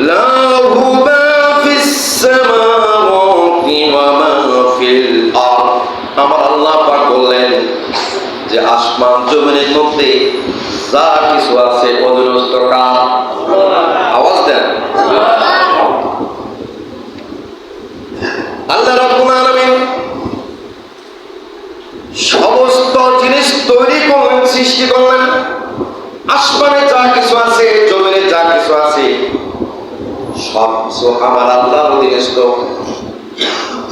له ما في السماوات وما في الأرض আমার আল্লাহ পাক বললেন যে আসমান জমিনের মধ্যে যা কিছু আছে অধীনস্থ কার আওয়াজ দেন আল্লাহ রাব্বুল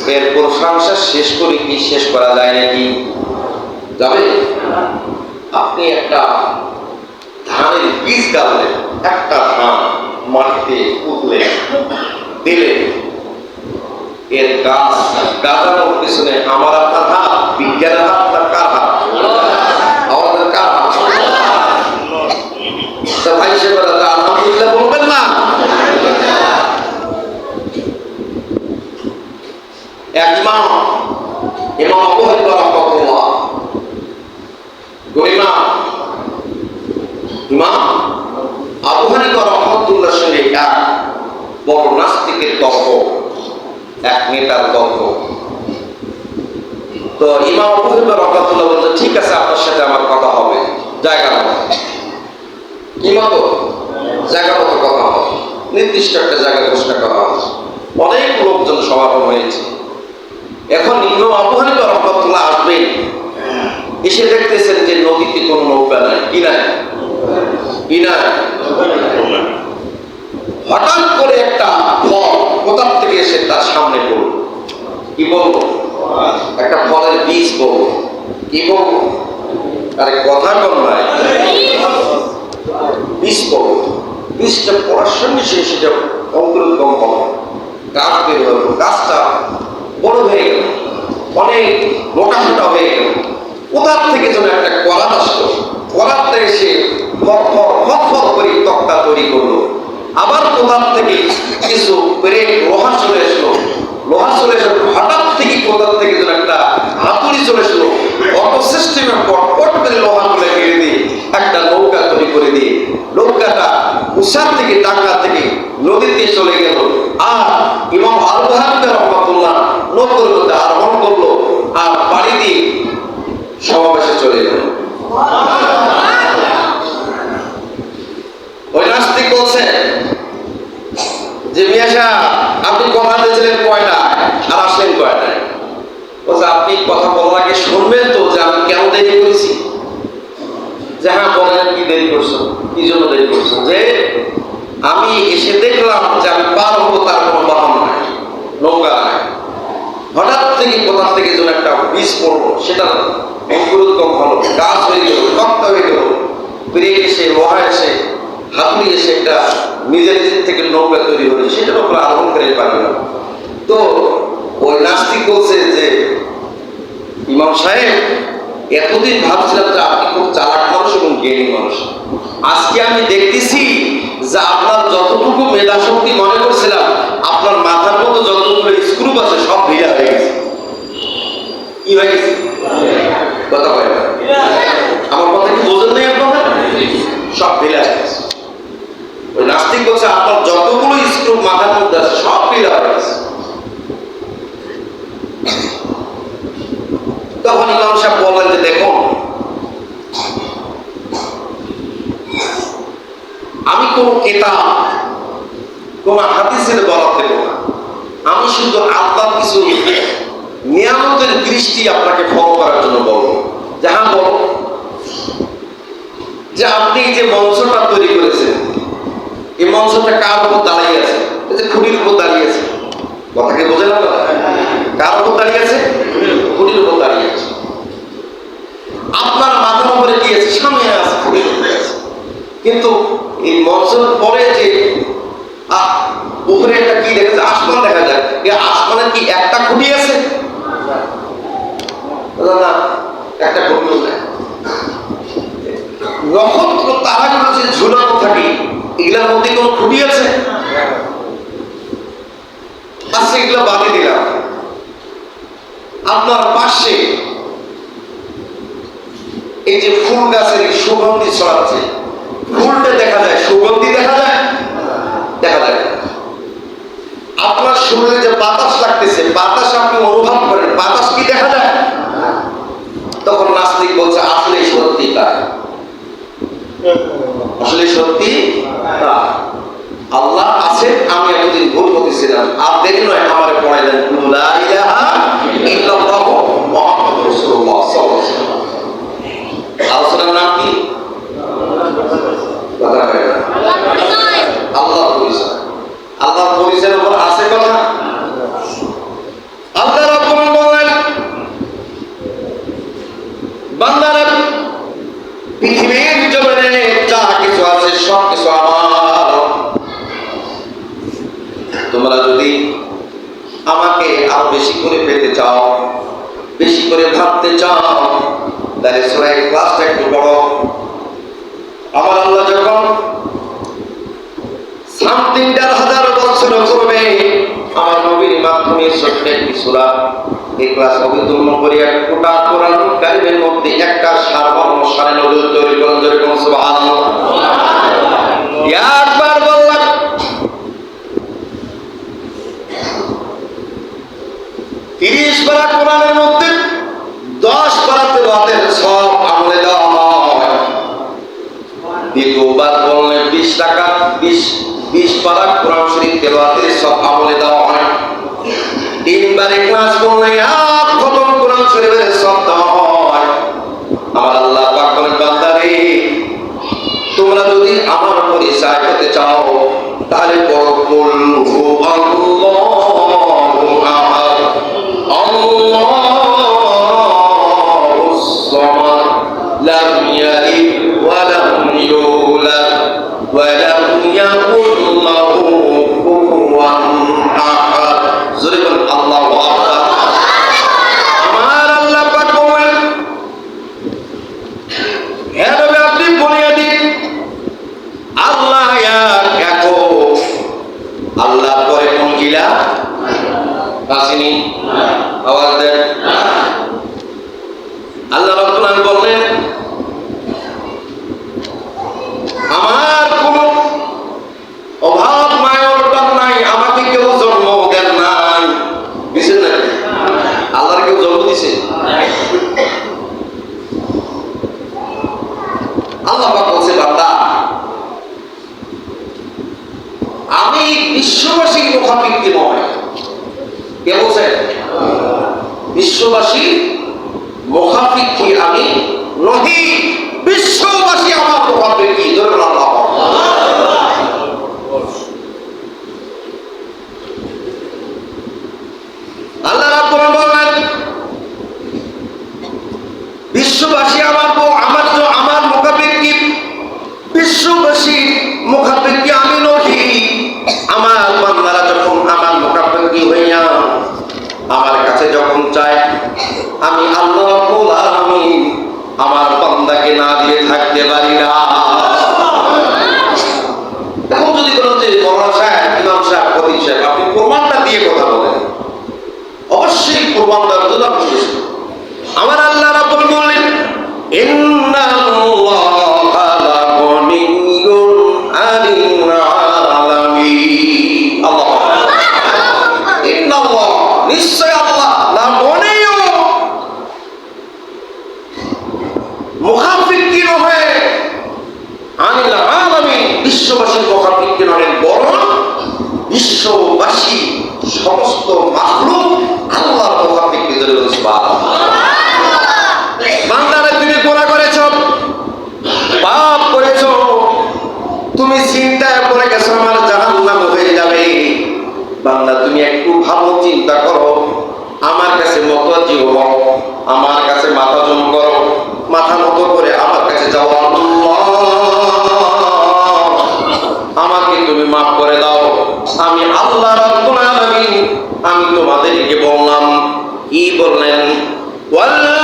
এর প্রশংসা শেষ করে কি? শেষ করা যায় নাকি? যাবে? আপনি একটা ধানের বীজ গাড়লেন একটা ধান মাটিতে পুতলেন দিলেন এর গাছ গাছানোর পিছনে আমার আপনার হাত, বিজ্ঞানের না কার হাত? আমাদের কার হাত? ভাই সে বলে তা আলহামদুলিল্লাহ বলবেন না এক ইমাম ইমাম রাহমাতুল্লাহ গরিমা, ইমাম সঙ্গে এক বড় নাস্তিকের তর্ক, এক নেতার তর্ক। তো ইমাম রাহমাতুল্লাহ ঠিক আছে, আপনার সাথে আমার কথা হবে। জায়গা মতো কি জায়গা মতো কথা হবে। নির্দিষ্ট একটা জায়গা ঘোষণা করা হয়েছে অনেক লোকজন সমাগম হয়েছে। এখন ইমাম আবু হানিফা রহমতুল্লাহ এসে দেখতেছেন যে নদীতে কোনো নৌকা নাই। কি নাই? কি নাই? হঠাৎ করে একটা ফল কোথার থেকে এসে তার সামনে পড়ল? কি বলব? একটা ফলের বীজ বলব। কি বলব? আরে কথা কম নাই বীজ বলব। বীজটা পড়ার সঙ্গে সে সেটা অঙ্কুরোদ্গম হবে। গাছ বের হলো গাছটা বড় হয়ে গেল। অনেক মোটা মোটা হয়ে গেল। কোথার থেকে যেন একটা কলাত আসলো। কলাতটা এসে ফর করে তক্তা তৈরি করল। আবার কোথার থেকে কিছু ব্রেক লোহা চলে আসলো লোহা চলে এসে হঠাৎ থেকে কোথার থেকে যেন একটা হাতুড়ি চলে আসলো অটো সিস্টেমে পট পট করে লোহা তুলে ফেলে দিয়ে একটা নৌকা তৈরি করে দিয়ে নৌকাটা উষার থেকে টাকা থেকে নদীতে চলে গেল। আর ইমাম আল বাহাদুর রহমতুল্লাহ নৌকোর মধ্যে আরোহণ করল আর বাড়ি দিয়ে সমাবেশে চলে গেল ওই নাস্তিক বলছে যে মিয়া সাহেব, আপনি কথা দিয়েছিলেন কয়টা আর আসলেন কয়টায়? বলছে আপনি কথা বলার আগে শুনবেন তো যে আমি কেন দেরি করেছি? যে হ্যাঁ বলেন কি দেরি করছ? কি জন্য দেরি করছ? যে আমি এসে দেখলাম যে আমি পার হব তার কোনো বাহন নাই নৌকা নাই। হঠাৎ থেকে কোথা থেকে যেন একটা বীজ পড়ল, সেটা অঙ্কুরোদ্গম হলো। গাছ হয়ে গেল তক্তা হয়ে গেল। ব্রেক এসে, লোহা এসে, হাতুড়ি এসে একটা নিজের নিজের থেকে নৌকা তৈরি হলো, সেটার উপরে আরোহণ করে পারি না তো ওই নাস্তিক বলছে যে, ইমাম সাহেব, এতদিন ভাবছিলাম যে আপনি খুব চালাক মানুষ এবং জ্ঞানী মানুষ। আজকে আমি দেখতেছি যে আপনার যতটুকু মেধা শক্তি মনে করছিলাম, আপনার মাথার মতো যতগুলো স্ক্রুপ আছে সব ভিড়া হয়ে গেছে কি হয়ে গেছে? কথা বলে আমার কথা কি বোঝেন নাই আপনারা? সব ভিড়া হয়ে ওই নাস্তিক বলছে, আপনার যতগুলো স্ক্রুপ মাথার মধ্যে আছে, সব ভিড়া হয়ে তখন ইমাম সাহেব বললেন যে, দেখুন, আমি কোন কেতাব, কোন হাদিসের বরাদ দেব না। আমি শুধু আল্লাহর কিছু নিয়ামতের দৃষ্টি আপনাকে ফলো করার জন্য বলব। যাহা বলো, যে আপনি যে মঞ্চটা তৈরি করেছেন, এই মঞ্চটা কার উপর দাঁড়িয়ে আছে? এই যে খুঁটির উপর দাঁড়িয়ে আছে। কথাকে কার উপর দাঁড়িয়ে আছে? খুঁটির উপর দাঁড়িয়ে আছে। আপনার মাথার উপরে কি আছে? সামনে আছে, খুঁটির উপরে আছে। কিন্তু এই মঞ্চের পরে যে উপরে একটা কি দেখা যায়? আসমান দেখা যায়। এই আসমানের কি একটা খুঁটি আছে? দাদা, একটা মধ্যে কোনো খুবই আছে? আজকে এগুলো বাদে আপনার পাশে এই যে ফুল গাছের সুগন্ধি ছড়াচ্ছে ফুলটা দেখা যায়, সুগন্ধি দেখা যায়? দেখা যায়। আপনার শরীরে যে বাতাস লাগতেছে, বাতাস আপনি অনুভব আসলে সত্যি? আল্লাহ আছে আমি এতদিন ভুল করতেছিলাম আর নয় আমার পড়াই দেন লা ইলাহা ইল্লাল্লাহ মুহাম্মাদুর রাসূলুল্লাহ সাল্লাল্লাহু আলাইহি ওয়াসাল্লাম আলোচনার নাম কি কথা হয় না। আল্লাহর পরিচয় আল্লাহর পরিচয়ের উপর আছে কথা আল্লাহ রাব্বুল বলেন বান্দারা পৃথিবীর জমিনে যা কিছু আছে সব কিছু আমার। তোমরা যদি আমাকে আরও বেশি করে পেতে চাও, বেশি করে ভাবতে চাও, তাহলে সবাই ক্লাসটা একটু বড় আমার আল্লাহ যখন সামথিং দেড় হাজার বছর করবে আমার নবীর মাধ্যমে ছোট্ট একটি সুরা এই ক্লাস অবতীর্ণ করিয়া গোটা কোরআন কারিমের মধ্যে একটা সারমর্ম সারে নজর তৈরি করুন কোন সুবহানাল্লাহ। একবার বললাম। তিরিশ পারা কোরআনের মধ্যে দশ পারাতে রাতের সব আমলে দেওয়া হয়। দ্বিতীয়বার বললে বিশ টাকা, বিশ বিশ পারা কোরআন শরীফ তেলাওয়াতের সব আমলে দেওয়া হয়। তিনবারে ক্লাস করলে এক খতম কোরআন শরীফের সব দেওয়া হয় আমার আল্লাহ পাক বলেন বান্দারে তোমরা যদি আমার করতে চাও তাহলে কে বলছে বিশ্ববাসী মুখাপিক্ষি আমি নহি। বিশ্ববাসী আমার ধরুন আল্লাহ আল্লাহ রাব্বুল বললেন বিশ্ববাসী আমার বউ আমার তো আমার মুখাপেক্ষি বিশ্ববাসী মুখাপেক্ষি আমি নহি আমার বান্দারা যখন আমার মুখাপেক্ষি হইয়া আমার কাছে যখন চায় আমি আল্লাহ রাব্বুল আলামিন আমার বান্দাকে না দিয়ে থাকতে পারি না এখন যদি বলেন যে মৌলানা সাহেব ইমাম সাহেব খতিব সাহেব আপনি প্রমাণটা দিয়ে কথা বলেন অবশ্যই প্রমাণ দেওয়ার জন্য আপনি বলেছেন। আমার আল্লাহ রাব্বুল আনিল আলামিন। আল্লাহ নিশ্চয় আল্লাহ লাগনিয়্যু মুখাফিক্কি নহে আনিল আলামিন, বিশ্ববাসীর মুখাফিক্কি নহে বরং বিশ্ববাসী, সমস্ত মাখলুক আল্লাহর মুখাফিক্কি ধরে বলছে সুবহানাল্লাহ বান্দারে তুমি গোনা করেছ পাপ করেছ তুমি চিন্তায় পড়ে গেছে, আমার জাহান্নাম হয়ে যাবে। বান্দা, তুমি একটু ভালো চিন্তা করো। আমার কাছে মতো জীব আমার কাছে মাথা জম করো। মাথা মতো করে আমার কাছে যাও। আমাকে তুমি মাফ করে দাও। আমি আল্লাহ রাব্বুল আমি তোমাদেরকে বললাম, কি বললেন? ওয়াল্লাহ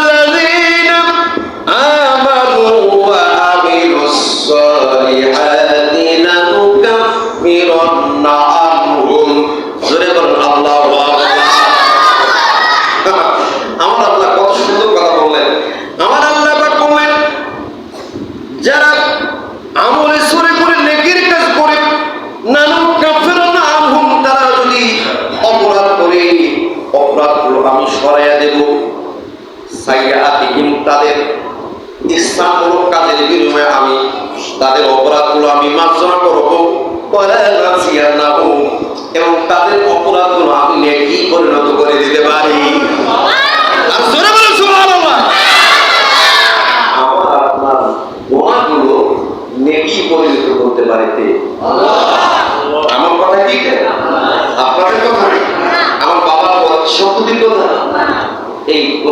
সাইয়াহাতিহিম তাদের ইসলামমূলক কাজের বিনিময়ে আমি, তাদের অপরাধগুলো আমি মার্জনা করব। এবং তাদের অপরাধগুলো আমি নেকি পরিণত করে।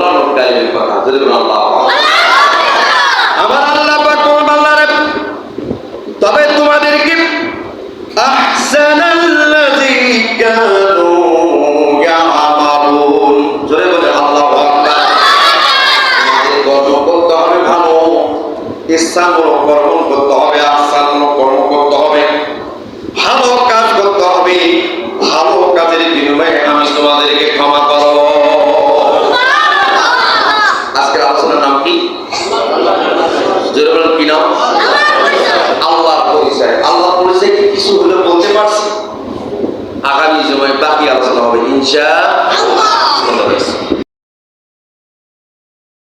এই কোরআন কথা যদি আল্লাহ আমার আল্লাহ পাক তোমার বান্দারে তবে তোমাদেরকে আহসানাল্লাযী কানু ইয়ামালুন। জোরে বলে আল্লাহু আকবার। আমাদের কর্ম করতে হবে ভালো। ইচ্ছামূলক